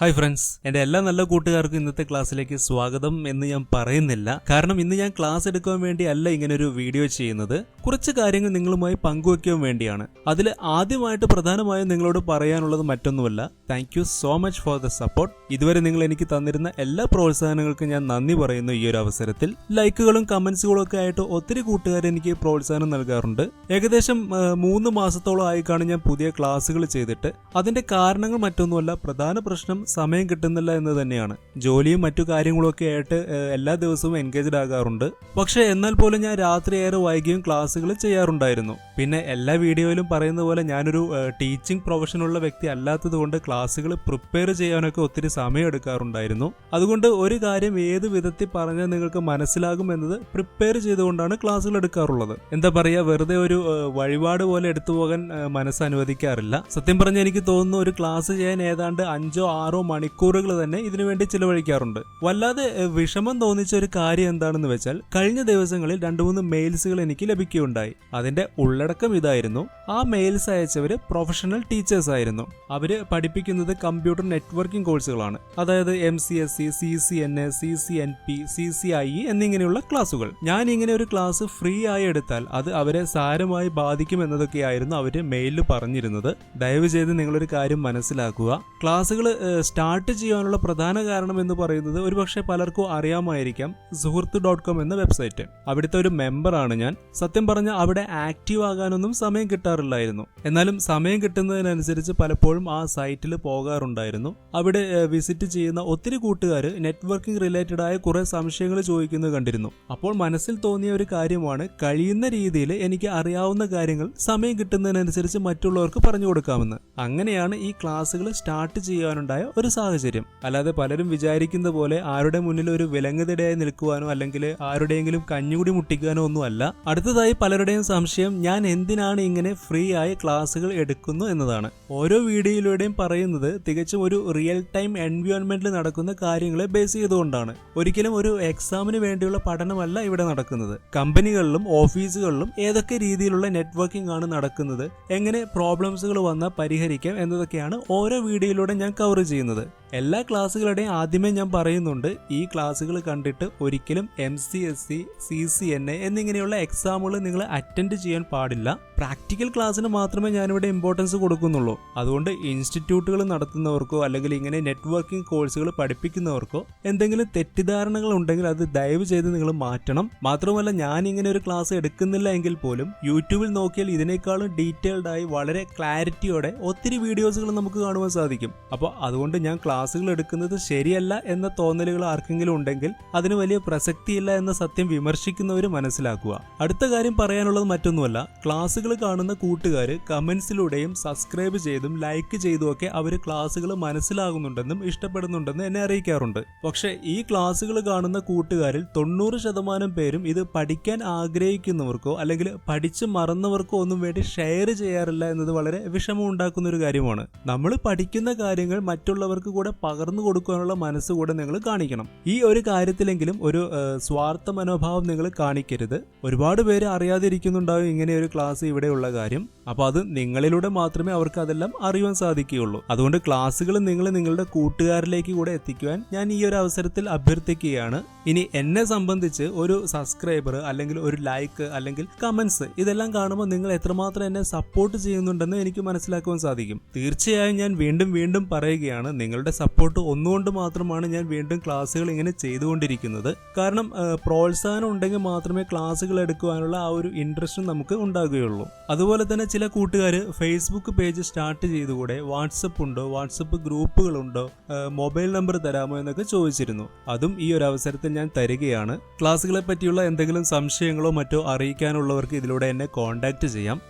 Hi friends എന്റെ എല്ലാ നല്ല കൂട്ടുകാർക്കും ഇന്നത്തെ ക്ലാസ്സിലേക്ക് സ്വാഗതം എന്ന് ഞാൻ പറയുന്നില്ല. കാരണം ഇന്ന് ഞാൻ ക്ലാസ് എടുക്കാൻ വേണ്ടി അല്ല ഇങ്ങനെ ഒരു വീഡിയോ ചെയ്യുന്നത്. കുറച്ച് കാര്യങ്ങൾ നിങ്ങളുമായി പങ്കുവയ്ക്കാൻ വേണ്ടിയാണ്. അതിൽ ആദ്യമായിട്ട് പ്രധാനമായും നിങ്ങളോട് പറയാനുള്ളത് മറ്റൊന്നുമല്ല. Thank you so much for the support ഇതുവരെ നിങ്ങൾ എനിക്ക് തന്നിരുന്ന എല്ലാ പ്രോത്സാഹനങ്ങൾക്കും ഞാൻ നന്ദി പറയുന്നു ഈ ഒരു അവസരത്തിൽ. ലൈക്കുകളും കമന്റ്സുകളും ഒക്കെ ആയിട്ട് ഒത്തിരി കൂട്ടുകാർ എനിക്ക് പ്രോത്സാഹനം നൽകാറുണ്ട്. ഏകദേശം മൂന്ന് മാസത്തോളം ആയിക്കാണ് ഞാൻ പുതിയ ക്ലാസ്സുകൾ ചെയ്തിട്ട്. അതിന്റെ കാരണങ്ങൾ മറ്റൊന്നുമല്ല. പ്രധാന പ്രശ്നം സമയം കിട്ടുന്നില്ല എന്ന് തന്നെയാണ്. ജോലിയും മറ്റു കാര്യങ്ങളൊക്കെ ആയിട്ട് എല്ലാ ദിവസവും എൻഗേജ്ഡ് ആകാറുണ്ട്. പക്ഷേ എന്നാൽ പോലും ഞാൻ രാത്രി ഏറെ വൈകിയും ക്ലാസ്സുകൾ ചെയ്യാറുണ്ടായിരുന്നു. പിന്നെ എല്ലാ വീഡിയോയിലും പറയുന്ന പോലെ ഞാനൊരു ടീച്ചിങ് പ്രൊഫഷനുള്ള വ്യക്തി അല്ലാത്തതുകൊണ്ട് ക്ലാസ്സുകൾ പ്രിപ്പയർ ചെയ്യാനൊക്കെ ഒത്തിരി സമയം എടുക്കാറുണ്ടായിരുന്നു. അതുകൊണ്ട് ഒരു കാര്യം ഏത് വിധത്തിൽ പറഞ്ഞാൽ നിങ്ങൾക്ക് മനസ്സിലാകും എന്നത് പ്രിപ്പയർ ചെയ്തുകൊണ്ടാണ് ക്ലാസ്സുകൾ എടുക്കാറുള്ളത്. എന്താ പറയുക വെറുതെ ഒരു വഴിപാട് പോലെ എടുത്തു പോകാൻ മനസ്സ് അനുവദിക്കാറില്ല. സത്യം പറഞ്ഞാൽ എനിക്ക് തോന്നുന്നു ഒരു ക്ലാസ് ചെയ്യാൻ ഏതാണ്ട് അഞ്ചോ ആറോ മണിക്കൂറുകൾ തന്നെ ഇതിനുവേണ്ടി ചിലവഴിക്കാറുണ്ട്. വല്ലാതെ വിഷമം തോന്നിച്ച ഒരു കാര്യം എന്താണെന്ന് വെച്ചാൽ കഴിഞ്ഞ ദിവസങ്ങളിൽ രണ്ടു മൂന്ന് മെയിൽസുകൾ എനിക്ക് ലഭിക്കുകയുണ്ടായി. അതിന്റെ ഉള്ളടക്കം ഇതായിരുന്നു. ആ മെയിൽസ് അയച്ചവര് പ്രൊഫഷണൽ ടീച്ചേഴ്സ് ആയിരുന്നു. അവർ പഠിപ്പിക്കുന്നത് കമ്പ്യൂട്ടർ നെറ്റ്വർക്കിംഗ് കോഴ്സുകളാണ് അതായത് M C S C C C N A C C N P C C I എന്നിങ്ങനെയുള്ള ക്ലാസുകൾ ഞാൻ ഇങ്ങനെ ഒരു ക്ലാസ് ഫ്രീ ആയി എടുത്താൽ അത് അവരെ സാരമായി ബാധിക്കും എന്നതൊക്കെയായിരുന്നു അവർ മെയിലിൽ പറഞ്ഞിരുന്നത്. ദയവ് ചെയ്ത് നിങ്ങളൊരു കാര്യം മനസ്സിലാക്കുക. ക്ലാസ്സുകൾ സ്റ്റാർട്ട് ചെയ്യാനുള്ള പ്രധാന കാരണം എന്ന് പറയുന്നത് ഒരുപക്ഷെ പലർക്കും അറിയാമായിരിക്കാം സുഹൃത്ത് ഡോട്ട് കോം എന്ന വെബ്സൈറ്റ്. അവിടുത്തെ ഒരു മെമ്പറാണ് ഞാൻ. സത്യം പറഞ്ഞ അവിടെ ആക്റ്റീവ് ആകാനൊന്നും സമയം കിട്ടാറില്ലായിരുന്നു. എന്നാലും സമയം കിട്ടുന്നതിനനുസരിച്ച് പലപ്പോഴും ആ സൈറ്റിൽ പോകാറുണ്ടായിരുന്നു. അവിടെ വിസിറ്റ് ചെയ്യുന്ന ഒത്തിരി കൂട്ടുകാർ നെറ്റ്വർക്കിംഗ് റിലേറ്റഡ് ആയ കുറെ സംശയങ്ങൾ ചോദിക്കുന്നത് കണ്ടിരുന്നു. അപ്പോൾ മനസ്സിൽ തോന്നിയ ഒരു കാര്യമാണ് കഴിയുന്ന രീതിയിൽ എനിക്ക് അറിയാവുന്ന കാര്യങ്ങൾ സമയം കിട്ടുന്നതിനനുസരിച്ച് മറ്റുള്ളവർക്ക് പറഞ്ഞു കൊടുക്കാമെന്ന്. അങ്ങനെയാണ് ഈ ക്ലാസ്സുകൾ സ്റ്റാർട്ട് ചെയ്യാനുണ്ടായ ഒരു സാഹചര്യം. അല്ലാതെ പലരും വിചാരിക്കുന്ന പോലെ ആരുടെ മുന്നിൽ ഒരു വിലങ്ങുതടയായി നിൽക്കുവാനോ അല്ലെങ്കിൽ ആരുടെയെങ്കിലും കഞ്ഞുകൂടി മുട്ടിക്കാനോ ഒന്നും അല്ല അടുത്തതായി പലരുടെയും സംശയം ഞാൻ എന്തിനാണ് ഇങ്ങനെ ഫ്രീ ആയി ക്ലാസ്സുകൾ എടുക്കുന്നു എന്നതാണ്. ഓരോ വീഡിയോയിലൂടെയും പറയുന്നത് തികച്ചും ഒരു റിയൽ ടൈം എൻവയോൺമെന്റിൽ നടക്കുന്ന കാര്യങ്ങളെ ബേസ് ചെയ്തുകൊണ്ടാണ്. ഒരിക്കലും ഒരു എക്സാമിന് വേണ്ടിയുള്ള പഠനമല്ല ഇവിടെ നടക്കുന്നത്. കമ്പനികളിലും ഓഫീസുകളിലും ഏതൊക്കെ രീതിയിലുള്ള നെറ്റ്വർക്കിംഗ് ആണ് നടക്കുന്നത് എങ്ങനെ പ്രോബ്ലംസുകൾ വന്നാൽ പരിഹരിക്കാം എന്നതൊക്കെയാണ് ഓരോ വീഡിയോയിലൂടെ ഞാൻ കവർ ചെയ്യുന്നത്. പറയുന്നത് എല്ലാ ക്ലാസ്സുകളുടെയും ആദ്യമേ ഞാൻ പറയുന്നുണ്ട് ഈ ക്ലാസ്സുകൾ കണ്ടിട്ട് ഒരിക്കലും M C S C C C N A എന്നിങ്ങനെയുള്ള എക്സാമുകൾ നിങ്ങൾ അറ്റൻഡ് ചെയ്യാൻ പാടില്ല. പ്രാക്ടിക്കൽ ക്ലാസ്സിന് മാത്രമേ ഞാനിവിടെ ഇമ്പോർട്ടൻസ് കൊടുക്കുന്നുള്ളൂ. അതുകൊണ്ട് ഇൻസ്റ്റിറ്റ്യൂട്ടുകൾ നടത്തുന്നവർക്കോ അല്ലെങ്കിൽ ഇങ്ങനെ നെറ്റ്വർക്കിംഗ് കോഴ്സുകൾ പഠിപ്പിക്കുന്നവർക്കോ എന്തെങ്കിലും തെറ്റിദ്ധാരണകൾ ഉണ്ടെങ്കിൽ അത് ദയവ് ചെയ്ത് നിങ്ങൾ മാറ്റണം. മാത്രമല്ല ഞാൻ ഇങ്ങനെ ഒരു ക്ലാസ് എടുക്കുന്നില്ല എങ്കിൽ പോലും യൂട്യൂബിൽ നോക്കിയാൽ ഇതിനേക്കാളും ഡീറ്റെയിൽഡായി വളരെ ക്ലാരിറ്റിയോടെ ഒത്തിരി വീഡിയോസുകൾ നമുക്ക് കാണുവാൻ സാധിക്കും. അപ്പോൾ അതുകൊണ്ട് ഞാൻ ക്ലാസ്സുകൾ എടുക്കുന്നത് ശരിയല്ല എന്ന തോന്നലുകൾ ആർക്കെങ്കിലും ഉണ്ടെങ്കിൽ അതിന് വലിയ പ്രസക്തിയില്ല എന്ന സത്യം വിമർശിക്കുന്നവർ മനസ്സിലാക്കുക. അടുത്ത കാര്യം പറയാനുള്ളത് മറ്റൊന്നുമല്ല. ക്ലാസ്സുകൾ കാണുന്ന കൂട്ടുകാർ കമന്റ്സിലൂടെയും സബ്സ്ക്രൈബ് ചെയ്തും ലൈക്ക് ചെയ്തും ഒക്കെ അവർ ക്ലാസ്സുകൾ മനസ്സിലാകുന്നുണ്ടെന്നും ഇഷ്ടപ്പെടുന്നുണ്ടെന്നും എന്നെ അറിയിക്കാറുണ്ട്. പക്ഷേ ഈ ക്ലാസ്സുകൾ കാണുന്ന കൂട്ടുകാരിൽ തൊണ്ണൂറ് ശതമാനം പേരും ഇത് പഠിക്കാൻ ആഗ്രഹിക്കുന്നവർക്കോ അല്ലെങ്കിൽ പഠിച്ചു മറന്നവർക്കോ ഒന്നും വേണ്ടി ഷെയർ ചെയ്യാറില്ല എന്നത് വളരെ വിഷമം ഉണ്ടാക്കുന്ന ഒരു കാര്യമാണ്. നമ്മൾ പഠിക്കുന്ന കാര്യങ്ങൾ മറ്റുള്ളവർക്ക് കൂടെ പകർന്നു കൊടുക്കാനുള്ള മനസ്സ് കൂടെ നിങ്ങൾ കാണിക്കണം. ഈ ഒരു കാര്യത്തിലെങ്കിലും ഒരു സ്വാർത്ഥ മനോഭാവം നിങ്ങൾ കാണിക്കരുത്. ഒരുപാട് പേര് അറിയാതിരിക്കുന്നുണ്ടാവും ഇങ്ങനെ ഒരു ക്ലാസ് ഇവിടെയുള്ള കാര്യം. അപ്പൊ അത് നിങ്ങളിലൂടെ മാത്രമേ അവർക്ക് അതെല്ലാം അറിയുവാൻ സാധിക്കുകയുള്ളൂ. അതുകൊണ്ട് ക്ലാസ്സുകൾ നിങ്ങൾ നിങ്ങളുടെ കൂട്ടുകാരിലേക്ക് കൂടെ എത്തിക്കുവാൻ ഞാൻ ഈ ഒരു അവസരത്തിൽ അഭ്യർത്ഥിക്കുകയാണ്. ഇനി എന്നെ സംബന്ധിച്ച് ഒരു സബ്സ്ക്രൈബർ അല്ലെങ്കിൽ ഒരു ലൈക്ക് അല്ലെങ്കിൽ കമന്റ്സ് ഇതെല്ലാം കാണുമ്പോൾ നിങ്ങൾ എത്രമാത്രം എന്നെ സപ്പോർട്ട് ചെയ്യുന്നുണ്ടെന്ന് എനിക്ക് മനസ്സിലാക്കുവാൻ സാധിക്കും. തീർച്ചയായും ഞാൻ വീണ്ടും വീണ്ടും പറയുകയാണ് നിങ്ങളുടെ സപ്പോർട്ട് ഒന്നുകൊണ്ട് മാത്രമാണ് ഞാൻ വീണ്ടും ക്ലാസ്സുകൾ ഇങ്ങനെ ചെയ്തുകൊണ്ടിരിക്കുന്നത്. കാരണം പ്രോത്സാഹനം ഉണ്ടെങ്കിൽ മാത്രമേ ക്ലാസ്സുകൾ എടുക്കുവാനുള്ള ആ ഒരു ഇൻട്രസ്റ്റ് നമുക്ക് ഉണ്ടാകുകയുള്ളൂ. അതുപോലെ തന്നെ കൂട്ടുകാർ ഫേസ്ബുക്ക് പേജ് സ്റ്റാർട്ട് ചെയ്തുകൂടെ വാട്സപ്പ് ഉണ്ടോ വാട്സപ്പ് ഗ്രൂപ്പുകളുണ്ടോ മൊബൈൽ നമ്പർ തരാമോ എന്നൊക്കെ ചോദിച്ചിരുന്നു. അതും ഈ ഒരു അവസരത്തിൽ ഞാൻ തരികയാണ്. ക്ലാസ്സുകളെ പറ്റിയുള്ള എന്തെങ്കിലും സംശയങ്ങളോ മറ്റോ അറിയിക്കാനുള്ളവർക്ക് ഇതിലൂടെ എന്നെ കോൺടാക്ട് ചെയ്യാം.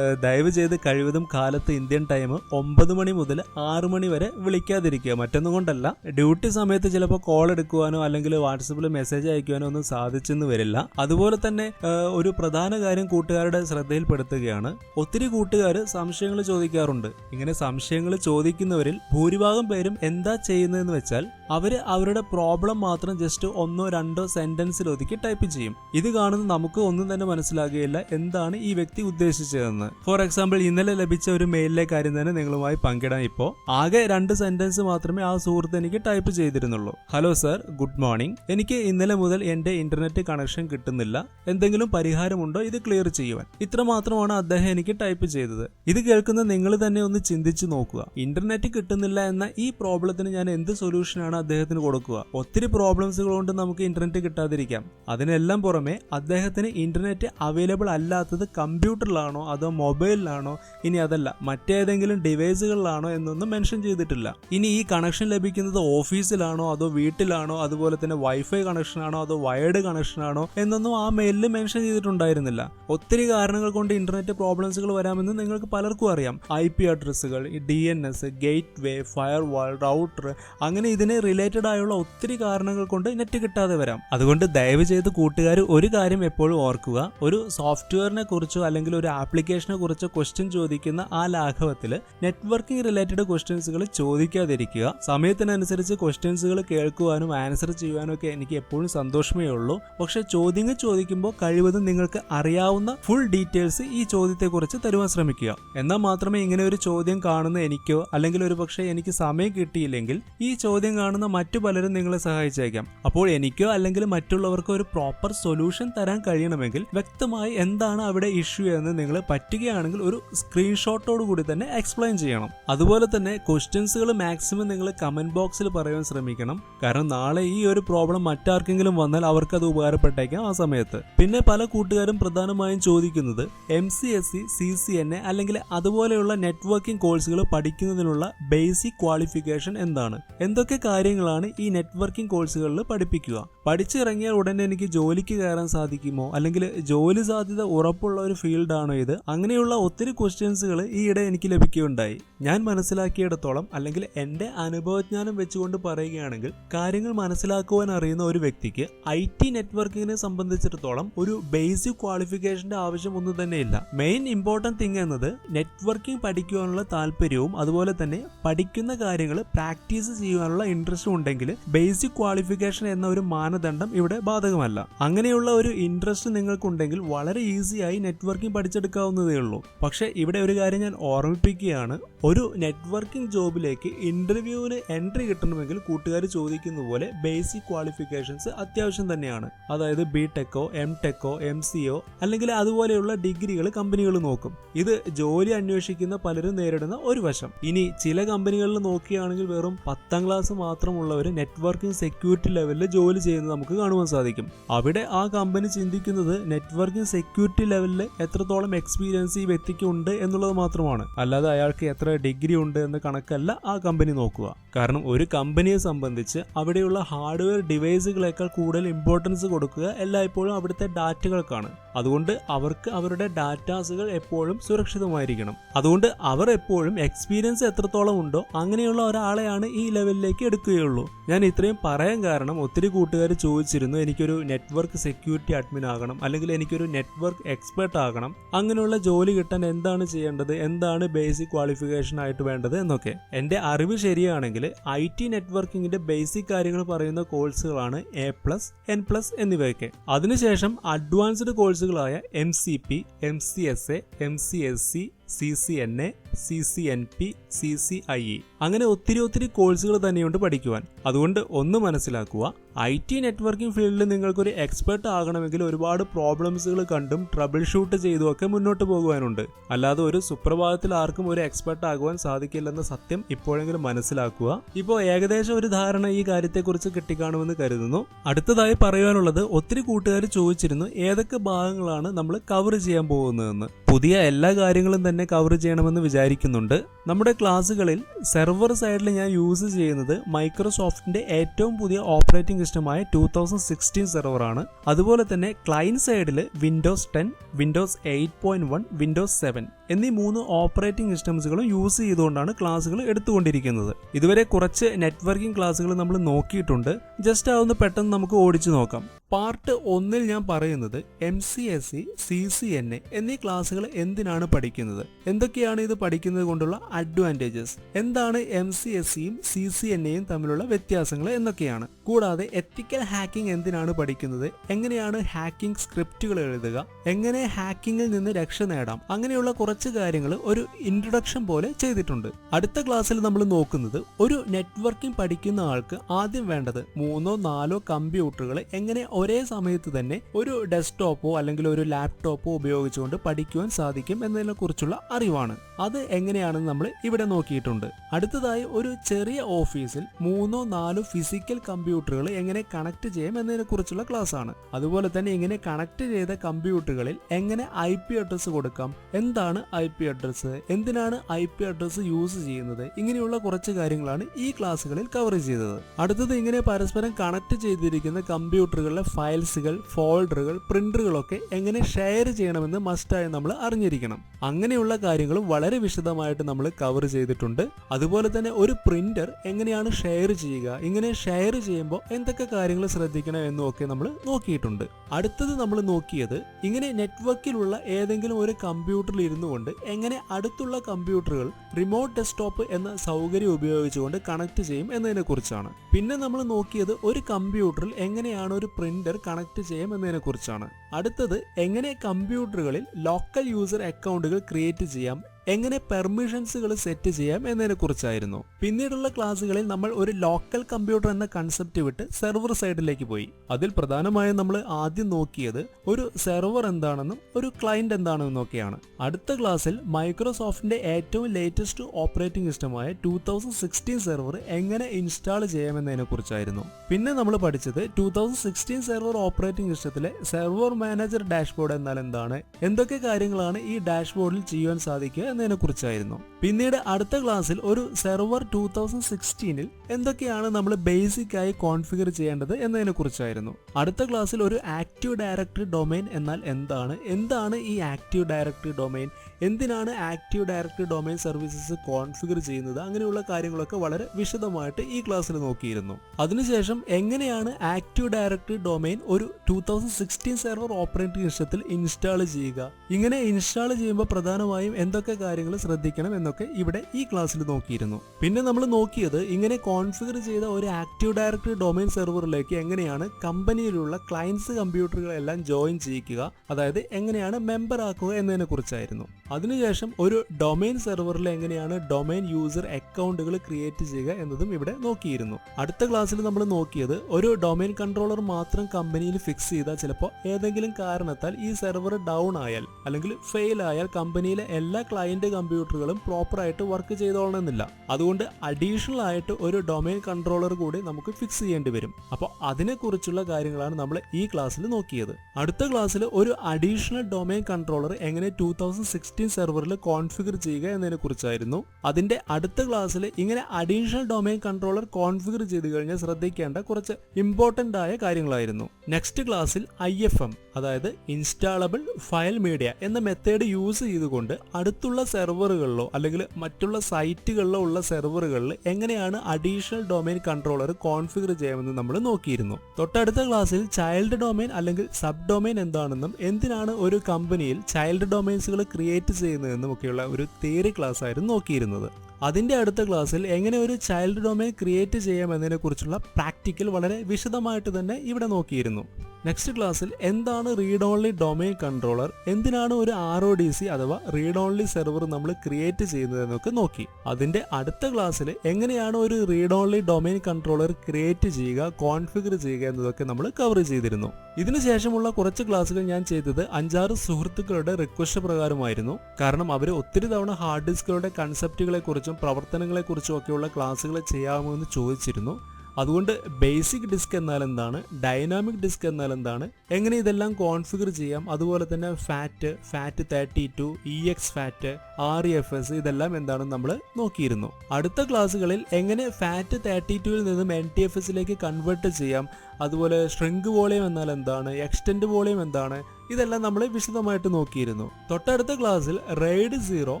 ദയവ് ചെയ്ത് കഴിവതും കാലത്ത് ഇന്ത്യൻ ടൈം ഒമ്പത് മണി മുതൽ ആറ് മണി വരെ വിളിക്കാതിരിക്കുക. മറ്റൊന്നും കൊണ്ടല്ല. ഡ്യൂട്ടി സമയത്ത് ചിലപ്പോൾ കോൾ എടുക്കുവാനോ അല്ലെങ്കിൽ വാട്സപ്പിൽ മെസ്സേജ് അയക്കുവാനോ ഒന്നും സാധിച്ചെന്ന് വരില്ല. അതുപോലെ തന്നെ ഒരു പ്രധാന കാര്യം കൂട്ടുകാരുടെ ശ്രദ്ധയിൽപ്പെടുത്തുകയാണ്. ഒത്തിരി കൂട്ടുകാർ സംശയങ്ങൾ ചോദിക്കാറുണ്ട്. ഇങ്ങനെ സംശയങ്ങൾ ചോദിക്കുന്നവരിൽ ഭൂരിഭാഗം പേരും എന്താ ചെയ്യുന്നതെന്ന് വെച്ചാൽ അവർ അവരുടെ പ്രോബ്ലം മാത്രം ജസ്റ്റ് ഒന്നോ രണ്ടോ സെന്റൻസിൽ ഒതുക്കി ടൈപ്പ് ചെയ്യും. ഇത് കാണുന്ന നമുക്ക് ഒന്നും തന്നെ മനസ്സിലാകുകയില്ല എന്താണ് ഈ വ്യക്തി ഉദ്ദേശിച്ചതെന്ന്. ഫോർ എക്സാമ്പിൾ ഇന്നലെ ലഭിച്ച ഒരു മെയിലിലെ കാര്യം തന്നെ നിങ്ങളുമായി പങ്കിടാൻ ഇപ്പോൾ ആകെ രണ്ട് സെന്റൻസ് മാത്രമേ ആ സുഹൃത്ത് എനിക്ക് type ചെയ്തിരുന്നുള്ളൂ. Hello sir good morning. എനിക്ക് ഇന്നലെ മുതൽ എന്റെ ഇന്റർനെറ്റ് കണക്ഷൻ കിട്ടുന്നില്ല. എന്തെങ്കിലും പരിഹാരമുണ്ടോ ഇത് ക്ലിയർ ചെയ്യുവാൻ? ഇത്ര മാത്രമാണ് അദ്ദേഹം എനിക്ക് ടൈപ്പ് ചെയ്തത്. ഇത് കേൾക്കുന്ന നിങ്ങൾ തന്നെ ഒന്ന് ചിന്തിച്ചു നോക്കുക. ഇന്റർനെറ്റ് കിട്ടുന്നില്ല എന്ന ഈ പ്രോബ്ലത്തിന് ഞാൻ എന്ത് സൊല്യൂഷനാണ് അദ്ദേഹത്തിന് കൊടുക്കുക? ഒത്തിരി പ്രോബ്ലംസുകൾ കൊണ്ട് നമുക്ക് ഇന്റർനെറ്റ് കിട്ടാതിരിക്കാം. അതിനെല്ലാം പുറമെ അദ്ദേഹത്തിന് ഇന്റർനെറ്റ് അവൈലബിൾ അല്ലാത്തത് കമ്പ്യൂട്ടറിലാണോ അതോ മൊബൈലിലാണോ ഇനി അതല്ല മറ്റേതെങ്കിലും ഡിവൈസുകളിലാണോ എന്നൊന്നും മെൻഷൻ ചെയ്തിട്ടില്ല. ഇനി ഈ കണക്ഷൻ ലഭിക്കുന്നത് ഓഫീസിലാണോ അതോ വീട്ടിലാണോ? അതുപോലെ തന്നെ വൈഫൈ കണക്ഷൻ ആണോ അതോ വയർഡ് കണക്ഷൻ ആണോ എന്നൊന്നും ആ മെയിലിൽ മെൻഷൻ ചെയ്തിട്ടുണ്ടായിരുന്നില്ല. ഒത്തിരി കാരണങ്ങൾ കൊണ്ട് ഇന്റർനെറ്റ് പ്രോബ്ലംസുകൾ വരാമെന്ന് നിങ്ങൾക്ക് പലർക്കും അറിയാം. I P അഡ്രസ്സുകൾ D N S gateway firewall router അങ്ങനെ ഇതിന് റിലേറ്റഡ് ആയുള്ള ഒത്തിരി കാരണങ്ങൾ കൊണ്ട് നെറ്റ് കിട്ടാതെ വരാം. അതുകൊണ്ട് ദയവ് ചെയ്ത് കൂട്ടുകാർ ഒരു കാര്യം എപ്പോഴും ഓർക്കുക. ഒരു സോഫ്റ്റ്വെയറിനെ കുറിച്ചോ അല്ലെങ്കിൽ ഒരു ആപ്ലിക്കേഷനെ കുറിച്ചോ ക്വസ്റ്റ്യൻ ചോദിക്കുന്ന ആ ലാഘവത്തിൽ നെറ്റ്വർക്കിംഗ് റിലേറ്റഡ് ക്വസ്റ്റ്യൻസുകൾ ചോദിക്കാതിരിക്കുക. സമയത്തിനനുസരിച്ച് ക്വസ്റ്റ്യൻസുകൾ കേൾക്കുവാനും ആൻസർ ചെയ്യുവാനും ഒക്കെ എനിക്ക് എപ്പോഴും സന്തോഷമേ ഉള്ളൂ. പക്ഷെ ചോദ്യങ്ങൾ ചോദിക്കുമ്പോൾ കഴിവതും നിങ്ങൾക്ക് അറിയാവുന്ന ഫുൾ ഡീറ്റെയിൽസ് ഈ ചോദ്യത്തെക്കുറിച്ച് തരുവാൻ ശ്രമിക്കുക. എന്നാൽ മാത്രമേ ഇങ്ങനെ ഒരു ചോദ്യം കാണുന്ന എനിക്കോ അല്ലെങ്കിൽ ഒരു പക്ഷേ എനിക്ക് സമയം കിട്ടിയില്ലെങ്കിൽ ഈ ചോദ്യം കാണുന്ന മറ്റു പലരും നിങ്ങളെ സഹായിച്ചേക്കാം. അപ്പോൾ എനിക്കോ അല്ലെങ്കിൽ മറ്റുള്ളവർക്കോ ഒരു പ്രോപ്പർ സൊല്യൂഷൻ തരാൻ കഴിയണമെങ്കിൽ വ്യക്തമായി എന്താണ് അവിടെ ഇഷ്യൂ എന്ന് നിങ്ങൾ പറ്റുകയാണെങ്കിൽ ഒരു സ്ക്രീൻഷോട്ടോട് കൂടി തന്നെ എക്സ്പ്ലെയിൻ ചെയ്യണം. അതുപോലെ തന്നെ ക്വസ്റ്റ്യൻസുകൾ മാക്സിമം നിങ്ങൾ കമന്റ് ബോക്സിൽ പറയാൻ ശ്രമിക്കണം. കാരണം നാളെ ഈ ഒരു പ്രോബ്ലം മറ്റാർക്കെങ്കിലും വന്നാൽ അവർക്ക് അത് ഉപകാരപ്പെട്ടേക്കാം ആ സമയത്ത്. പിന്നെ പല കൂട്ടുകാരും പ്രധാനമായും ചോദിക്കുന്നത് M C S C C N A അല്ലെങ്കിൽ അതുപോലെയുള്ള നെറ്റ്വർക്കിംഗ് കോഴ്സുകൾ പഠിക്കുന്നതിനുള്ള ബേസിക് ക്വാളിഫിക്കേഷൻ എന്താണ്? എന്തൊക്കെ കാര്യങ്ങളാണ് ഈ നെറ്റ്വർക്കിംഗ് കോഴ്സുകളിൽ പഠിപ്പിക്കുക? പഠിച്ചിറങ്ങിയാൽ ഉടനെ എനിക്ക് ജോലിക്ക് കയറാൻ സാധിക്കുമോ? അല്ലെങ്കിൽ ജോലി സാധ്യത ഉറപ്പുള്ള ഒരു ഫീൽഡാണോ ഇത്? അങ്ങനെയുള്ള ഒത്തിരി ക്വസ്റ്റ്യൻസുകൾ ഈയിടെ എനിക്ക് ലഭിക്കുകയുണ്ടായി. ഞാൻ മനസ്സിലാക്കിയിടത്തോളം അല്ലെങ്കിൽ എന്റെ അനുഭവജ്ഞാനം വെച്ചുകൊണ്ട് പറയുകയാണെങ്കിൽ കാര്യങ്ങൾ മനസ്സിലാക്കുവാൻ അറിയുന്ന ഒരു വ്യക്തിക്ക് ഐ ടി നെറ്റ്വർക്കിങ്ങിനെ സംബന്ധിച്ചിടത്തോളം ഒരു ബേസിക് ക്വാളിഫിക്കേഷന്റെ ആവശ്യം ഒന്നും തന്നെയില്ല. മെയിൻ ഇമ്പോർട്ടന്റ് തിങ് എന്നത് നെറ്റ്വർക്കിംഗ് പഠിക്കുവാനുള്ള താല്പര്യവും അതുപോലെ തന്നെ പഠിക്കുന്ന കാര്യങ്ങൾ പ്രാക്ടീസ് ചെയ്യുവാനുള്ള ഇൻട്രസ്റ്റും ഉണ്ടെങ്കിൽ ബേസിക് ക്വാളിഫിക്കേഷൻ എന്ന ഒരു മാനദണ്ഡം ഇവിടെ ബാധകമല്ല. അങ്ങനെയുള്ള ഒരു ഇൻട്രസ്റ്റ് നിങ്ങൾക്കുണ്ടെങ്കിൽ വളരെ ഈസിയായി നെറ്റ്വർക്കിംഗ് പഠിച്ചെടുക്കാവുന്നതേ ഉള്ളൂ. പക്ഷേ ഇവിടെ ഒരു കാര്യം ഞാൻ ഓർമ്മിപ്പിക്കുകയാണ്. ഒരു നെറ്റ്വർക്കിംഗ് ജോബിലേക്ക് ഇന്റർവ്യൂവിന് എൻട്രി കിട്ടണമെങ്കിൽ കൂട്ടുകാർ ചോദിക്കുന്ന പോലെ ബേസിക് ക്വാളിഫിക്കേഷൻസ് അത്യാവശ്യം തന്നെയാണ്. അതായത് ബി ടെക്കോ എം ടെക്കോ എം സിഒ അല്ലെങ്കിൽ അതുപോലെയുള്ള ഡിഗ്രികൾ കമ്പനികൾ നോക്കും. ഇത് ജോലി അന്വേഷിക്കുന്ന പലരും നേരിടുന്ന ഒരു വശം. ഇനി ചില കമ്പനികളിൽ നോക്കുകയാണെങ്കിൽ വെറും പത്താം ക്ലാസ് മാത്രമുള്ളവർ നെറ്റ്വർക്കിംഗ് സെക്യൂരിറ്റി ലെവലിൽ ജോലി ചെയ്യുന്നത് നമുക്ക് കാണുവാൻ സാധിക്കും. അവിടെ ആ കമ്പനി ചിന്തിക്കുന്നത് നെറ്റ്വർക്കിംഗ് സെക്യൂരിറ്റി ലെവലിൽ എത്രത്തോളം എക്സ്പീരിയൻസ് ഈ വ്യക്തിക്ക് ഉണ്ട് എന്നുള്ളത് മാത്രമാണ്. അല്ലാതെ അയാൾക്ക് എത്ര ഡിഗ്രി ഉണ്ട് എന്ന കണക്കല്ല ആ കമ്പനി നോക്കുക. കാരണം ഒരു കമ്പനിയെ സംബന്ധിച്ച് അവിടെയുള്ള ഹാർഡ്വെയർ ഡിവൈസുകളേക്കാൾ കൂടുതൽ ഇമ്പോർട്ടൻസ് കൊടുക്കുക എല്ലായ്പ്പോഴും അവിടുത്തെ ഡാറ്റകൾക്കാണ്. അതുകൊണ്ട് അവർക്ക് അവരുടെ ഡാറ്റാസുകൾ എപ്പോഴും സുരക്ഷിതമായിരിക്കണം. അതുകൊണ്ട് അവർ എപ്പോഴും എക്സ്പീരിയൻസ് എത്രത്തോളം ഉണ്ടോ അങ്ങനെയുള്ള ഒരാളെയാണ് ഈ ലെവലിലേക്ക് എടുക്കുകയുള്ളൂ. ഞാൻ ഇത്രയും പറയാൻ കാരണം ഒത്തിരി കൂട്ടുകാർ ചോദിച്ചിരുന്നു എനിക്കൊരു നെറ്റ്വർക്ക് സെക്യൂരിറ്റി അഡ്മിൻ ആകണം അല്ലെങ്കിൽ എനിക്കൊരു നെറ്റ്വർക്ക് എക്സ്പെർട്ട് ആകണം. അങ്ങനെയുള്ള ജോലി കിട്ടാൻ എന്താണ് ചെയ്യേണ്ടത്? എന്താണ് ബേസിക് ക്വാളിഫിക്കേഷൻ ആയിട്ട് വേണ്ടത് എന്നൊക്കെ. എന്റെ അറിവ് ശരിയാണെങ്കിൽ ഐ ടി നെറ്റ്വർക്കിംഗിന്റെ ബേസിക് കാര്യങ്ങൾ പറയുന്ന കോഴ്സുകളാണ് എ പ്ലസ് എൻ പ്ലസ് എന്നിവയൊക്കെ. അതിനുശേഷം advanced കോഴ്സുകളായ M C P M C S A M C S C C C N A C C N P C C I E അങ്ങനെ ഒത്തിരി ഒത്തിരി കോഴ്സുകൾ തന്നെയുണ്ട് പഠിക്കുവാൻ. അതുകൊണ്ട് ഒന്ന് മനസ്സിലാക്കുക ഐ ടി നെറ്റ്വർക്കിംഗ് ഫീൽഡിൽ നിങ്ങൾക്കൊരു എക്സ്പെർട്ട് ആകണമെങ്കിൽ ഒരുപാട് പ്രോബ്ലംസുകൾ കണ്ടും ട്രബിൾ ഷൂട്ട് ചെയ്തുമൊക്കെ മുന്നോട്ട് പോകുവാനുണ്ട്. അല്ലാതെ ഒരു സുപ്രഭാതത്തിൽ ആർക്കും ഒരു എക്സ്പെർട്ട് ആകുവാൻ സാധിക്കില്ലെന്ന സത്യം ഇപ്പോഴെങ്കിലും മനസ്സിലാക്കുക. ഇപ്പോൾ ഏകദേശം ഒരു ധാരണ ഈ കാര്യത്തെക്കുറിച്ച് കിട്ടിക്കാണുമെന്ന് കരുതുന്നു. അടുത്തതായി പറയാനുള്ളത് ഒത്തിരി കൂട്ടുകാർ ചോദിച്ചിരുന്നു ഏതൊക്കെ ഭാഗങ്ങളാണ് നമ്മൾ കവർ ചെയ്യാൻ പോകുന്നതെന്ന്. പുതിയ എല്ലാ കാര്യങ്ങളും തന്നെ കവർ ചെയ്യണമെന്ന് വിചാരിക്കുന്നുണ്ട്. നമ്മുടെ ക്ലാസ്സുകളിൽ സെർവർ സൈഡിൽ ഞാൻ യൂസ് ചെയ്യുന്നത് മൈക്രോസോഫ്റ്റിന്റെ ഏറ്റവും പുതിയ ഓപ്പറേറ്റിംഗ് സിസ്റ്റമായ ടൂ തൗസൻഡ് സിക്സ്റ്റീൻ സെർവറാണ് അതുപോലെ തന്നെ ക്ലൈന്റ് സൈഡിൽ Windows ten Windows eight point one Windows seven എന്നീ മൂന്ന് ഓപ്പറേറ്റിംഗ് സിസ്റ്റംസുകളും യൂസ് ചെയ്തുകൊണ്ടാണ് ക്ലാസ്സുകൾ എടുത്തുകൊണ്ടിരിക്കുന്നത്. ഇതുവരെ കുറച്ച് നെറ്റ്വർക്കിംഗ് ക്ലാസ്സുകൾ നമ്മൾ നോക്കിയിട്ടുണ്ട്. ജസ്റ്റ് അതൊന്ന് പെട്ടെന്ന് നമുക്ക് ഓടിച്ചു നോക്കാം. പാർട്ട് ഒന്നിൽ ഞാൻ പറയുന്നത് M C S C C C N A എന്നീ ക്ലാസ്സുകൾ എന്തിനാണ് പഠിക്കുന്നത്? എന്തൊക്കെയാണ് ഇത് പഠിക്കുന്നത് കൊണ്ടുള്ള അഡ്വാന്റേജസ് എന്താണ് എം സി എസ് സിയും സി സി എൻ എയും തമ്മിലുള്ള വ്യത്യാസങ്ങൾ എന്നൊക്കെയാണ്. കൂടാതെ എത്തിക്കൽ ഹാക്കിംഗ് എന്തിനാണ് പഠിക്കുന്നത്? എങ്ങനെയാണ് ഹാക്കിംഗ് സ്ക്രിപ്റ്റുകൾ എഴുതുക? എങ്ങനെ ഹാക്കിങ്ങിൽ നിന്ന് രക്ഷ നേടാം? അങ്ങനെയുള്ള കുറച്ച് കാര്യങ്ങൾ ഒരു ഇൻട്രൊഡക്ഷൻ പോലെ ചെയ്തിട്ടുണ്ട്. അടുത്ത ക്ലാസ്സിൽ നമ്മൾ നോക്കുന്നത് ഒരു നെറ്റ്വർക്കിംഗ് പഠിക്കുന്ന ആൾക്ക് ആദ്യം വേണ്ടത് മൂന്നോ നാലോ കമ്പ്യൂട്ടറുകൾ എങ്ങനെ ഒരേ സമയത്ത് തന്നെ ഒരു ഡെസ്ക്ടോപ്പോ അല്ലെങ്കിൽ ഒരു ലാപ്ടോപ്പോ ഉപയോഗിച്ചുകൊണ്ട് പഠിക്കുവാൻ സാധിക്കും എന്നതിനെ കുറിച്ചുള്ള അറിവാണ്. അത് എങ്ങനെയാണെന്ന് നമ്മൾ ഇവിടെ നോക്കിയിട്ടുണ്ട്. അടുത്തതായി ഒരു ചെറിയ ഓഫീസിൽ മൂന്നോ നാലോ ഫിസിക്കൽ കമ്പ്യൂട്ടറുകൾ എങ്ങനെ കണക്ട് ചെയ്യാം എന്നതിനെ കുറിച്ചുള്ള ക്ലാസ് ആണ്. അതുപോലെ തന്നെ ഇങ്ങനെ കണക്ട് ചെയ്ത കമ്പ്യൂട്ടറുകളിൽ എങ്ങനെ ഐ പി അഡ്രസ് കൊടുക്കാം എന്താണ് ഐ പി അഡ്രസ് എന്തിനാണ് ഐ പി അഡ്രസ് യൂസ് ചെയ്യുന്നത് ഇങ്ങനെയുള്ള കുറച്ച് കാര്യങ്ങളാണ് ഈ ക്ലാസ്സുകളിൽ കവർ ചെയ്തത്. അടുത്തത് ഇങ്ങനെ പരസ്പരം കണക്ട് ചെയ്തിരിക്കുന്ന കമ്പ്യൂട്ടറുകളിലെ ഫയൽസുകൾ ഫോൾഡറുകൾ പ്രിന്ററുകളൊക്കെ എങ്ങനെ ഷെയർ ചെയ്യണമെന്ന് മസ്റ്റായി നമ്മൾ അറിഞ്ഞിരിക്കണം. അങ്ങനെയുള്ള കാര്യങ്ങളും വളരെ വിശദമായിട്ട് നമ്മൾ കവർ ചെയ്തിട്ടുണ്ട്. അതുപോലെ തന്നെ ഒരു പ്രിന്റർ എങ്ങനെയാണ് ഷെയർ ചെയ്യുക ഇങ്ങനെ ഷെയർ ചെയ്യുമ്പോൾ എന്തൊക്കെ കാര്യങ്ങൾ ശ്രദ്ധിക്കണം എന്നും ഒക്കെ നമ്മൾ നോക്കിയിട്ടുണ്ട്. അടുത്തത് നമ്മൾ നോക്കിയത് ഇങ്ങനെ നെറ്റ്വർക്കിലുള്ള ഏതെങ്കിലും ഒരു കമ്പ്യൂട്ടറിൽ ഇരുന്നു കൊണ്ട് എങ്ങനെ അടുത്തുള്ള കമ്പ്യൂട്ടറുകൾ റിമോട്ട് ഡെസ്ക്ടോപ്പ് എന്ന സൗകര്യം ഉപയോഗിച്ചുകൊണ്ട് കണക്ട് ചെയ്യും എന്നതിനെ കുറിച്ചാണ് പിന്നെ നമ്മൾ നോക്കിയത് ഒരു കമ്പ്യൂട്ടറിൽ എങ്ങനെയാണ് ഒരു പ്രിന്റർ കണക്ട് ചെയ്യും എന്നതിനെ കുറിച്ചാണ് അടുത്തത് എങ്ങനെ കമ്പ്യൂട്ടറുകളിൽ ലോക്കൽ യൂസർ അക്കൗണ്ടുകൾ ക്രിയേറ്റ് ചെയ്യാം എങ്ങനെ പെർമിഷൻസുകൾ സെറ്റ് ചെയ്യാം എന്നതിനെ കുറിച്ചായിരുന്നു. പിന്നീടുള്ള ക്ലാസ്സുകളിൽ നമ്മൾ ഒരു ലോക്കൽ കമ്പ്യൂട്ടർ എന്ന കൺസെപ്റ്റ് വിട്ട് സെർവർ സൈഡിലേക്ക് പോയി. അതിൽ പ്രധാനമായും നമ്മൾ ആദ്യം നോക്കിയത് ഒരു സെർവർ എന്താണെന്നും ഒരു ക്ലയന്റ് എന്താണെന്നും ഒക്കെയാണ് അടുത്ത ക്ലാസ്സിൽ മൈക്രോസോഫ്റ്റിന്റെ ഏറ്റവും ലേറ്റസ്റ്റ് ഓപ്പറേറ്റിംഗ് സിസ്റ്റമായ ടൂ തൗസൻഡ് സിക്സ്റ്റീൻ സെർവർ എങ്ങനെ ഇൻസ്റ്റാൾ ചെയ്യാമെന്നതിനെ കുറിച്ചായിരുന്നു. പിന്നെ നമ്മൾ പഠിച്ചത് two thousand sixteen server operating സിസ്റ്റത്തിലെ സെർവർ മാനേജർ ഡാഷ്ബോർഡ് എന്നാൽ എന്താണ്? എന്തൊക്കെ കാര്യങ്ങളാണ് ഈ ഡാഷ്ബോർഡിൽ ചെയ്യുവാൻ സാധിക്കുക എന്നതിനെ കുറിച്ചായിരുന്നു പിന്നീട് അടുത്ത ക്ലാസ്സിൽ ഒരു സെർവർ ടൂ തൗസൻഡ് സിക്സ്റ്റീനിൽ എന്തൊക്കെയാണ് നമ്മൾ ബേസിക് ആയി കോൺഫിഗർ ചെയ്യേണ്ടത് എന്നതിനെ കുറിച്ചായിരുന്നു അടുത്ത ക്ലാസ്സിൽ ഒരു ആക്റ്റീവ് ഡയറക്ടറി ഡൊമൈൻ എന്നാൽ എന്താണ്? എന്താണ് ഈ ആക്റ്റീവ് ഡയറക്ടറി ഡൊമൈൻ എന്തിനാണ് active directory domain services configure ചെയ്യുന്നത്? അങ്ങനെയുള്ള കാര്യങ്ങളൊക്കെ വളരെ വിശദമായിട്ട് ഈ ക്ലാസ്സിൽ നോക്കിയിരുന്നു. അതിനുശേഷം എങ്ങനെയാണ് ആക്റ്റീവ് ഡയറക്ടറി ഡൊമൈൻ ഒരു two thousand sixteen server operating സിസ്റ്റത്തിൽ ഇൻസ്റ്റാൾ ചെയ്യുക? ഇങ്ങനെ ഇൻസ്റ്റാൾ ചെയ്യുമ്പോൾ പ്രധാനമായും എന്തൊക്കെ കാര്യങ്ങൾ ശ്രദ്ധിക്കണം എന്നൊക്കെ ഇവിടെ ഈ ക്ലാസ്സിൽ നോക്കിയിരുന്നു. പിന്നെ നമ്മൾ നോക്കിയത് ഇങ്ങനെ കോൺഫിഗർ ചെയ്ത ഒരു ആക്റ്റീവ് ഡയറക്ടറി ഡൊമൈൻ സെർവറിലേക്ക് എങ്ങനെയാണ് കമ്പനിയിലുള്ള ക്ലയൻസ് കമ്പ്യൂട്ടറുകളെല്ലാം ജോയിൻ ചെയ്യിക്കുക അതായത് എങ്ങനെയാണ് മെമ്പർ ആക്കുക എന്നതിനെ കുറിച്ചായിരുന്നു. അതിനുശേഷം ഒരു ഡൊമൈൻ സെർവറിൽ എങ്ങനെയാണ് ഡൊമൈൻ യൂസർ അക്കൗണ്ടുകൾ ക്രിയേറ്റ് ചെയ്യുക എന്നതും ഇവിടെ നോക്കിയിരുന്നു. അടുത്ത ക്ലാസ്സിൽ നമ്മൾ നോക്കിയത് ഒരു ഡൊമൈൻ കൺട്രോളർ മാത്രം കമ്പനിയിൽ ഫിക്സ് ചെയ്താൽ ചിലപ്പോൾ ഏതെങ്കിലും കാരണത്താൽ ഈ സെർവർ ഡൗൺ ആയാൽ അല്ലെങ്കിൽ ഫെയിൽ ആയാൽ കമ്പനിയിലെ എല്ലാ ക്ലയന്റ് കമ്പ്യൂട്ടറുകളും പ്രോപ്പറായിട്ട് വർക്ക് ചെയ്തോളണമെന്നില്ല. അതുകൊണ്ട് അഡീഷണൽ ആയിട്ട് ഒരു ഡൊമൈൻ കൺട്രോളർ കൂടി നമുക്ക് ഫിക്സ് ചെയ്യേണ്ടി വരും. അപ്പോൾ അതിനെക്കുറിച്ചുള്ള കാര്യങ്ങളാണ് നമ്മൾ ഈ ക്ലാസ്സിൽ നോക്കിയത്. അടുത്ത ക്ലാസ്സിൽ ഒരു അഡീഷണൽ ഡൊമൈൻ കൺട്രോളർ എങ്ങനെ ടൂ തൗസൻഡ് സിക്സ്റ്റീൻ സെർവറിൽ കോൺഫിഗർ ചെയ്യുക എന്നതിനെ കുറിച്ചായിരുന്നു അതിന്റെ അടുത്ത ക്ലാസ്സിൽ ഇങ്ങനെ അഡീഷണൽ ഡൊമൈൻ കൺട്രോളർ കോൺഫിഗർ ചെയ്ത് കഴിഞ്ഞാൽ ശ്രദ്ധിക്കേണ്ട കുറച്ച് ഇമ്പോർട്ടന്റ് ആയ കാര്യങ്ങളായിരുന്നു. നെക്സ്റ്റ് ക്ലാസ്സിൽ ഐ എഫ് എം അതായത് ഇൻസ്റ്റാളബിൾ ഫയൽ മീഡിയ എന്ന മെത്തേഡ് യൂസ് ചെയ്തുകൊണ്ട് അടുത്തുള്ള സെർവറുകളിലോ അല്ലെങ്കിൽ മറ്റുള്ള സൈറ്റുകളിലോ ഉള്ള സെർവറുകളിൽ എങ്ങനെയാണ് അഡീഷണൽ ഡൊമൈൻ കൺട്രോളർ കോൺഫിഗർ ചെയ്യാമെന്ന് നമ്മൾ നോക്കിയിരുന്നു. തൊട്ടടുത്ത ക്ലാസ്സിൽ ചൈൽഡ് ഡൊമൈൻ അല്ലെങ്കിൽ സബ് ഡൊമൈൻ എന്താണെന്നും എന്തിനാണ് ഒരു കമ്പനിയിൽ ചൈൽഡ് ഡൊമൈൻസുകൾ ക്രിയേറ്റ് ചെയ്യുന്നതെന്നും ഒക്കെയുള്ള ഒരു തിയറി ക്ലാസ് ആയിരുന്നു നോക്കിയിരുന്നത്. അതിന്റെ അടുത്ത ക്ലാസ്സിൽ എങ്ങനെ ഒരു ചൈൽഡ് ഡൊമൈൻ ക്രിയേറ്റ് ചെയ്യാം എന്നതിനെ കുറിച്ചുള്ള പ്രാക്ടിക്കൽ വളരെ വിശദമായിട്ട് തന്നെ ഇവിടെ നോക്കിയിരുന്നു. നെക്സ്റ്റ് ക്ലാസ്സിൽ എന്താണ് റീഡ് ഓൺലി ഡൊമൈൻ കൺട്രോളർ എന്തിനാണ് ഒരു ആർ ഒ ഡി സി അഥവാ റീഡ് ഓൺലി സെർവർ നമ്മൾ ക്രിയേറ്റ് ചെയ്യുന്നതെന്നൊക്കെ നോക്കി. അതിന്റെ അടുത്ത ക്ലാസ്സിൽ എങ്ങനെയാണ് ഒരു read only domain controller create ചെയ്യുക കോൺഫിഗർ ചെയ്യുക എന്നതൊക്കെ നമ്മൾ കവർ ചെയ്തിരുന്നു. ഇതിനുശേഷമുള്ള കുറച്ച് ക്ലാസ്സുകൾ ഞാൻ ചെയ്തത് അഞ്ചാറ് സുഹൃത്തുക്കളുടെ റിക്വസ്റ്റ് പ്രകാരമായിരുന്നു. കാരണം അവർ ഒത്തിരി തവണ ഹാർഡ് ഡിസ്കുകളുടെ കൺസെപ്റ്റുകളെ പ്രവർത്തനങ്ങളെക്കുറിച്ചും പ്രവർത്തനങ്ങളെ കുറിച്ചും ഒക്കെയുള്ള ക്ലാസ്സുകൾ ചെയ്യാമോ എന്ന് ചോദിച്ചിരുന്നു. അതുകൊണ്ട് ബേസിക് ഡിസ്ക് എന്നാൽ എന്താണ്? ഡൈനാമിക് ഡിസ്ക് എന്നാൽ എന്താണ്? എങ്ങനെ ഇതെല്ലാം കോൺഫിഗർ ചെയ്യാം? അതുപോലെ തന്നെ FAT FAT thirty two E X FAT R F S ഇതെല്ലാം എന്താണ് നമ്മൾ നോക്കിയിരുന്നു. അടുത്ത ക്ലാസ്സുകളിൽ എങ്ങനെ ഫാറ്റ് തേർട്ടി ടുവിൽ നിന്നും എൻ ടി എഫ് എസിലേക്ക് കൺവേർട്ട് ചെയ്യാം? അതുപോലെ ഷ്രിങ്ക് വോളിയം എന്നാൽ എന്താണ്? എക്സ്റ്റെൻഡ് വോളിയം എന്താണ്? ഇതെല്ലാം നമ്മൾ വിശദമായിട്ട് നോക്കിയിരുന്നു. തൊട്ടടുത്ത ക്ലാസ്സിൽ RAID zero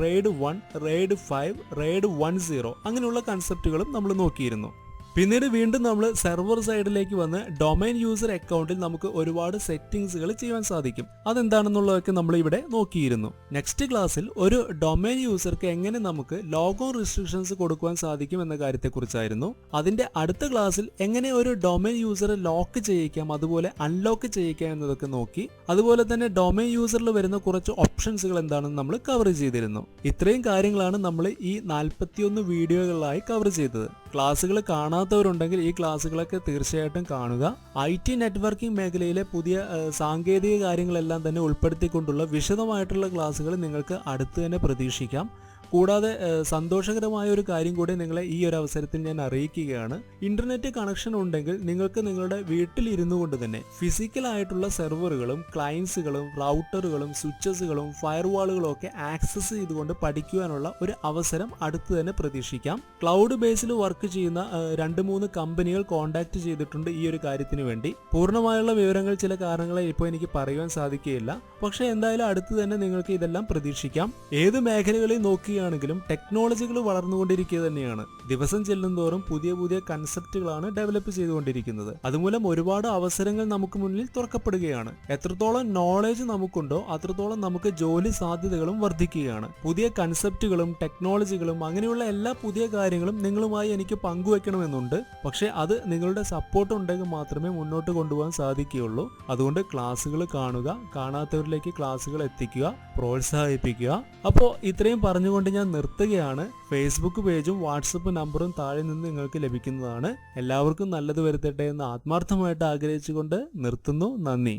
RAID one RAID five RAID one zero അങ്ങനെയുള്ള കൺസെപ്റ്റുകളും നമ്മൾ നോക്കിയിരുന്നു. പിന്നീട് വീണ്ടും നമ്മൾ സെർവർ സൈഡിലേക്ക് വന്ന് ഡൊമൈൻ യൂസർ അക്കൗണ്ടിൽ നമുക്ക് ഒരുപാട് സെറ്റിംഗ്സുകൾ ചെയ്യാൻ സാധിക്കും. അതെന്താണെന്നുള്ളതൊക്കെ നമ്മൾ ഇവിടെ നോക്കിയിരുന്നു. നെക്സ്റ്റ് ക്ലാസ്സിൽ ഒരു ഡൊമൈൻ യൂസർക്ക് എങ്ങനെ നമുക്ക് ലോഗോൺ റെസ്ട്രിക്ഷൻസ് കൊടുക്കുവാൻ സാധിക്കും എന്ന കാര്യത്തെക്കുറിച്ചായിരുന്നു. അതിന്റെ അടുത്ത ക്ലാസ്സിൽ എങ്ങനെ ഒരു ഡൊമൈൻ യൂസറെ ലോക്ക് ചെയ്യിക്കാം അതുപോലെ അൺലോക്ക് ചെയ്യിക്കാം എന്നതൊക്കെ നോക്കി. അതുപോലെ തന്നെ ഡൊമൈൻ യൂസറിൽ വരുന്ന കുറച്ച് ഓപ്ഷൻസുകൾ എന്താണെന്ന് നമ്മൾ കവർ ചെയ്തിരുന്നു. ഇത്രയും കാര്യങ്ങളാണ് നമ്മൾ ഈ നാൽപ്പത്തിയൊന്ന് വീഡിയോകളിലായി കവർ ചെയ്തത്. ക്ലാസ്സുകൾ കാണാത്തവരുണ്ടെങ്കിൽ ഈ ക്ലാസ്സുകളൊക്കെ തീർച്ചയായിട്ടും കാണുക. ഐ ടി നെറ്റ്വർക്കിംഗ് മേഖലയിലെ പുതിയ സാങ്കേതിക കാര്യങ്ങളെല്ലാം തന്നെ ഉൾപ്പെടുത്തിക്കൊണ്ടുള്ള വിശദമായിട്ടുള്ള ക്ലാസ്സുകൾ നിങ്ങൾക്ക് അടുത്ത് തന്നെ പ്രതീക്ഷിക്കാം. കൂടാതെ സന്തോഷകരമായ ഒരു കാര്യം കൂടി നിങ്ങളെ ഈ ഒരു അവസരത്തിൽ ഞാൻ അറിയിക്കുകയാണ്. ഇന്റർനെറ്റ് കണക്ഷൻ ഉണ്ടെങ്കിൽ നിങ്ങൾക്ക് നിങ്ങളുടെ വീട്ടിൽ ഇരുന്നു കൊണ്ട് തന്നെ ഫിസിക്കൽ ആയിട്ടുള്ള സെർവറുകളും ക്ലയൻസുകളും റൗട്ടറുകളും സ്വിച്ചസുകളും ഫയർവാളുകളും ഒക്കെ ആക്സസ് ചെയ്തുകൊണ്ട് പഠിക്കുവാനുള്ള ഒരു അവസരം അടുത്ത് തന്നെ പ്രതീക്ഷിക്കാം. ക്ലൗഡ് ബേസിൽ വർക്ക് ചെയ്യുന്ന രണ്ട് മൂന്ന് കമ്പനികൾ കോൺടാക്ട് ചെയ്തിട്ടുണ്ട് ഈ ഒരു കാര്യത്തിന് വേണ്ടി. പൂർണമായുള്ള വിവരങ്ങൾ ചില കാരണങ്ങളെ ഇപ്പോൾ എനിക്ക് പറയുവാൻ സാധിക്കുകയില്ല. പക്ഷേ എന്തായാലും അടുത്ത് തന്നെ നിങ്ങൾക്ക് ഇതെല്ലാം പ്രതീക്ഷിക്കാം. ഏത് മേഖലകളിൽ നോക്കുകയാണെങ്കിലും ടെക്നോളജികൾ വളർന്നുകൊണ്ടിരിക്കുക തന്നെയാണ്. ദിവസം ചെല്ലുന്തോറും പുതിയ പുതിയ കൺസെപ്റ്റുകളാണ് ഡെവലപ്പ് ചെയ്തുകൊണ്ടിരിക്കുന്നത്. അതുമൂലം ഒരുപാട് അവസരങ്ങൾ നമുക്ക് മുന്നിൽ തുറക്കപ്പെടുകയാണ്. എത്രത്തോളം നോളേജ് നമുക്കുണ്ടോ അത്രത്തോളം നമുക്ക് ജോലി സാധ്യതകളും വർദ്ധിക്കുകയാണ്. പുതിയ കൺസെപ്റ്റുകളും ടെക്നോളജികളും അങ്ങനെയുള്ള എല്ലാ പുതിയ കാര്യങ്ങളും നിങ്ങളുമായി എനിക്ക് പങ്കുവെക്കണമെന്നുണ്ട്. പക്ഷേ അത് നിങ്ങളുടെ സപ്പോർട്ട് ഉണ്ടെങ്കിൽ മാത്രമേ മുന്നോട്ട് കൊണ്ടുപോകാൻ സാധിക്കുകയുള്ളൂ. അതുകൊണ്ട് ക്ലാസ്സുകൾ കാണുക കാണാത്തവരിലേക്ക് ക്ലാസ്സുകൾ എത്തിക്കുക പ്രോത്സാഹിപ്പിക്കുക. അപ്പോൾ ഇത്രയും പറഞ്ഞുകൊണ്ട് ഞാൻ നിർത്തുകയാണ്. ഫേസ്ബുക്ക് പേജും വാട്സപ്പ് നമ്പറും താഴെ നിന്ന് നിങ്ങൾക്ക് ലഭിക്കുന്നതാണ്. എല്ലാവർക്കും നല്ലത് വരുത്തട്ടെ എന്ന് ആത്മാർത്ഥമായിട്ട് ആഗ്രഹിച്ചുകൊണ്ട് നിർത്തുന്നു. നന്ദി.